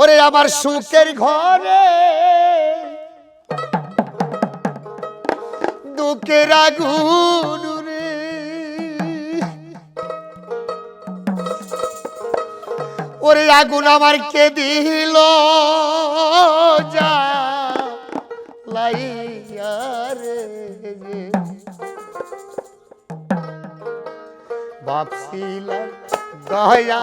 ওরে আমার সুখের ঘরে। দুঃখের আগুন রে। ওরে আগুন আমার কে দিল যা লাইয়া রে। ভাবছিলাম দয়া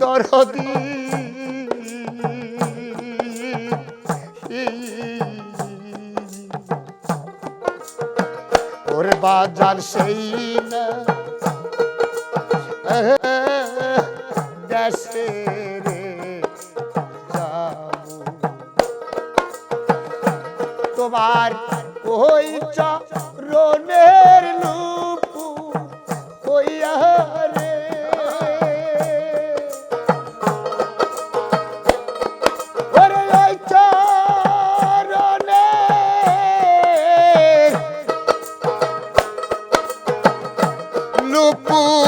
দরদি। ওরে বাজার সেই তোমার ওই চরণের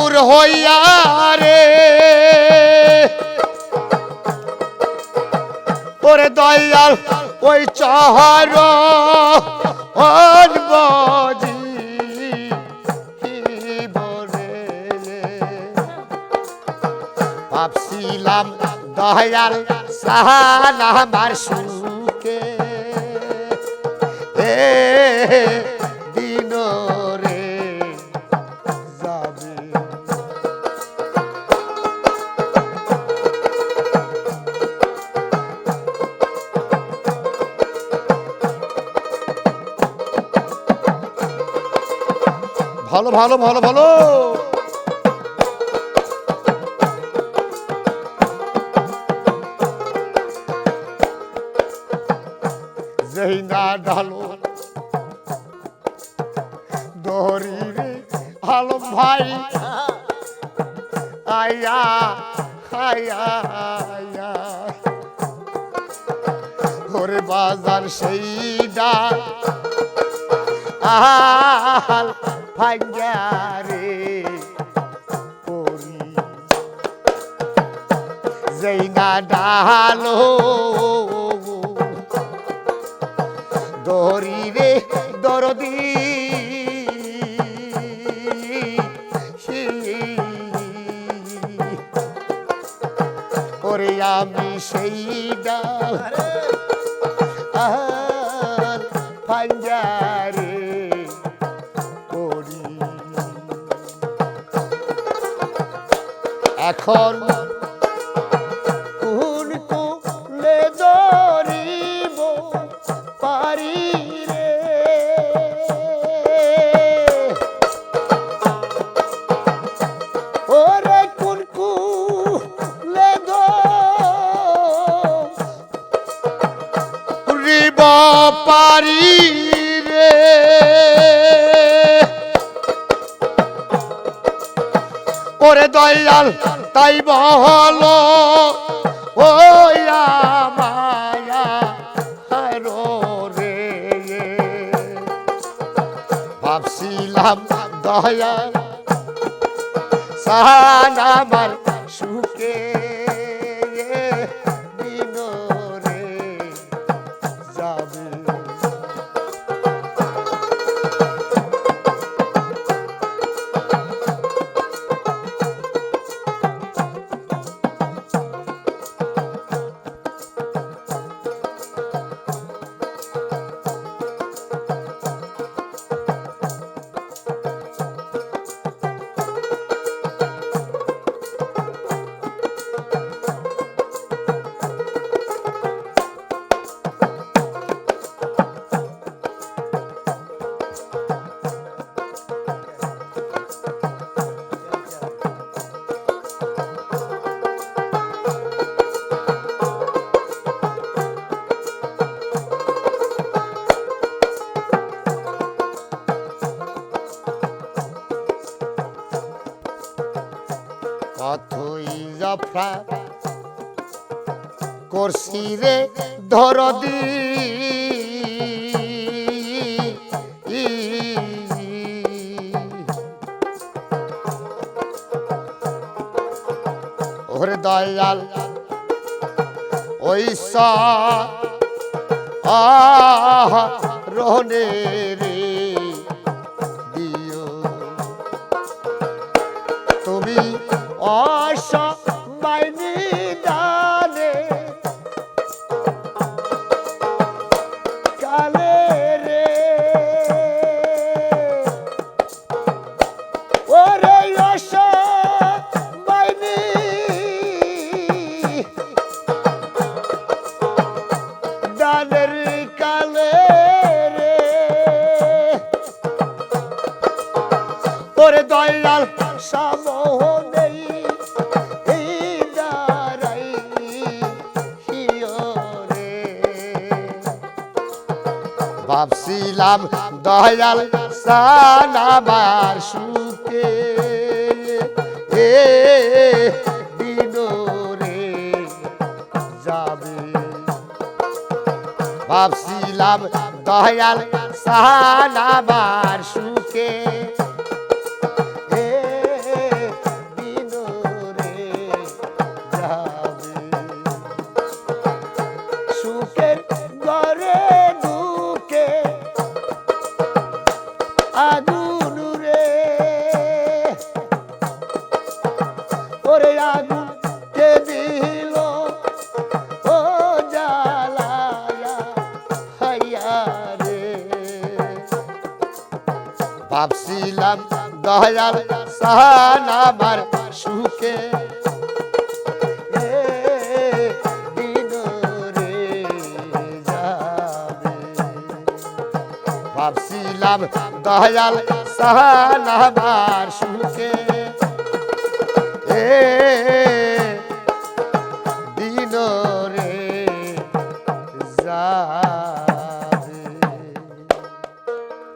লুপুর হইয়া রে। ওরে দয়াল ওই চহর বজি ভাবছিলাম দয়াল সাহান আমার সুখে। ভালো ভালো ভালো ভালো। আলম ভাই। আয়া আয়া বাজার সেই ডাক আহাল ভাঙ্গারে করি। যেই না ডালো দরি রে দরদি। ওরে আমি সেই ডাল আর পাঞ্জারে এখন কোন কোলে ধরিব পারি রে। ওরে কোন কুলে পারি রে। ওরে দয়াল তাই বহল মায়া ভাবছিলাম দয়াল সাহান আমার সুখে করছি রে ধরদি। ওরে দয়াল ওই আহ রহনে রে দিও। তুমি অসমাইনি ভাবছিলাম দয়াল সানাবার সুখে। এ বিনোরে যাবে। ভাবছিলাম দয়াল সানাবার সুখে। ভাবছিলাম দয়াল সাহানাবার সুখে এ দিন রে যাবে। ভাবছিলাম দয়াল সাহানাবার সুখে এ